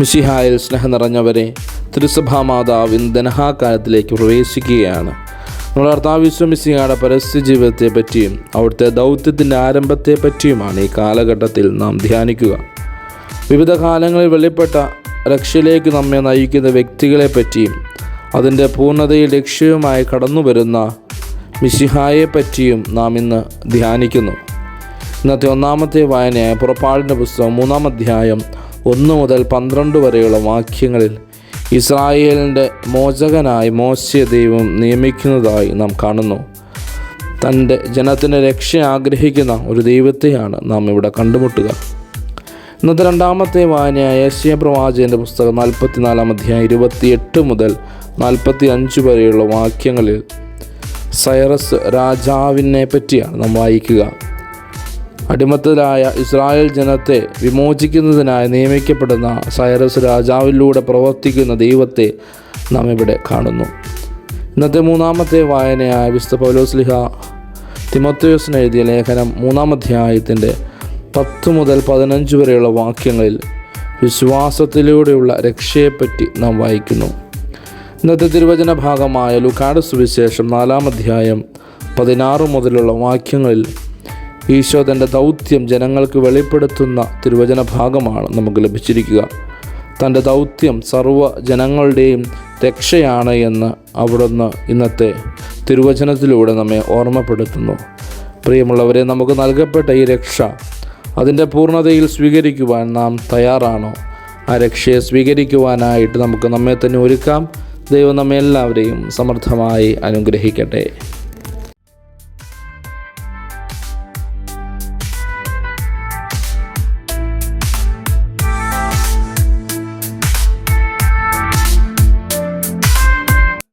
മിഷിഹായിൽ സ്നേഹം നിറഞ്ഞവരെ തിരുസഭാ മാതാവ് ഇന്ന് പ്രവേശിക്കുകയാണ് നമ്മുടെ കർത്താവിശ്വമിസിയുടെ പരസ്യ ജീവിതത്തെ പറ്റിയും അവിടുത്തെ ദൗത്യത്തിന്റെ ആരംഭത്തെ പറ്റിയുമാണ് ഈ കാലഘട്ടത്തിൽ നാം ധ്യാനിക്കുക. വിവിധ കാലങ്ങളിൽ വെളിപ്പെട്ട രക്ഷയിലേക്ക് നമ്മെ നയിക്കുന്ന വ്യക്തികളെ പറ്റിയും അതിന്റെ പൂർണതയിൽ ലക്ഷ്യവുമായി കടന്നു വരുന്ന മിശിഹായെ പറ്റിയും നാം ഇന്ന് ധ്യാനിക്കുന്നു. ഇന്നത്തെ ഒന്നാമത്തെ വായനയായ പുറപ്പാടിന്റെ പുസ്തകം മൂന്നാം അധ്യായം ഒന്ന് മുതൽ പന്ത്രണ്ട് വരെയുള്ള വാക്യങ്ങളിൽ ഇസ്രായേലിന്റെ മോചകനായി മോശ ദൈവം നിയമിക്കുന്നതായി നാം കാണുന്നു. തന്റെ ജനത്തിന്റെ രക്ഷ ആഗ്രഹിക്കുന്ന ഒരു ദൈവത്തെയാണ് നാം ഇവിടെ കണ്ടുമുട്ടുക. ഇന്നത്തെ രണ്ടാമത്തെ വായനയായ യേശയ പ്രവാചകന്റെ പുസ്തകം നാൽപ്പത്തിനാലാം അധ്യായം ഇരുപത്തിയെട്ട് മുതൽ നാൽപ്പത്തി അഞ്ച് വരെയുള്ള വാക്യങ്ങളിൽ സൈറസ് രാജാവിനെ പറ്റിയാണ് നാം വായിക്കുക. അടിമത്തത്തിലായ ഇസ്രായേൽ ജനത്തെ വിമോചിക്കുന്നതിനായി നിയമിക്കപ്പെടുന്ന സൈറസ് രാജാവിലൂടെ പ്രവർത്തിക്കുന്ന ദൈവത്തെ നാം ഇവിടെ കാണുന്നു. ഇന്നത്തെ മൂന്നാമത്തെ വായനയായ വിശുദ്ധ പൗലോസ്ലിഹ തിമത്തോസിന് എഴുതിയ ലേഖനം മൂന്നാം അധ്യായത്തിന്റെ പത്ത് മുതൽ പതിനഞ്ച് വരെയുള്ള വാക്യങ്ങളിൽ വിശ്വാസത്തിലൂടെയുള്ള രക്ഷയെപ്പറ്റി നാം വായിക്കുന്നു. ഇന്നത്തെ തിരുവചന ഭാഗമായ ലുക്കാട് സുവിശേഷം നാലാം അധ്യായം പതിനാറ് മുതലുള്ള വാക്യങ്ങളിൽ ഈശോ തന്റെ ദൗത്യം ജനങ്ങൾക്ക് വെളിപ്പെടുത്തുന്ന തിരുവചന ഭാഗമാണ് നമുക്ക് ലഭിച്ചിരിക്കുക. തന്റെ ദൗത്യം സർവ ജനങ്ങളുടെയും രക്ഷയാണ് എന്ന് അവിടുന്ന് ഇന്നത്തെ തിരുവചനത്തിലൂടെ നമ്മെ ഓർമ്മപ്പെടുത്തുന്നു. പ്രിയമുള്ളവരെ നമുക്ക് നൽകപ്പെട്ട ഈ രക്ഷ അതിന്റെ പൂർണതയിൽ സ്വീകരിക്കുവാൻ നാം തയ്യാറാണോ? ആ രക്ഷയെ സ്വീകരിക്കുവാനായിട്ട് നമുക്ക് നമ്മെ തന്നെ ഒരുക്കാം. ദൈവം നമ്മെ എല്ലാവരെയും സമർത്ഥമായി അനുഗ്രഹിക്കട്ടെ.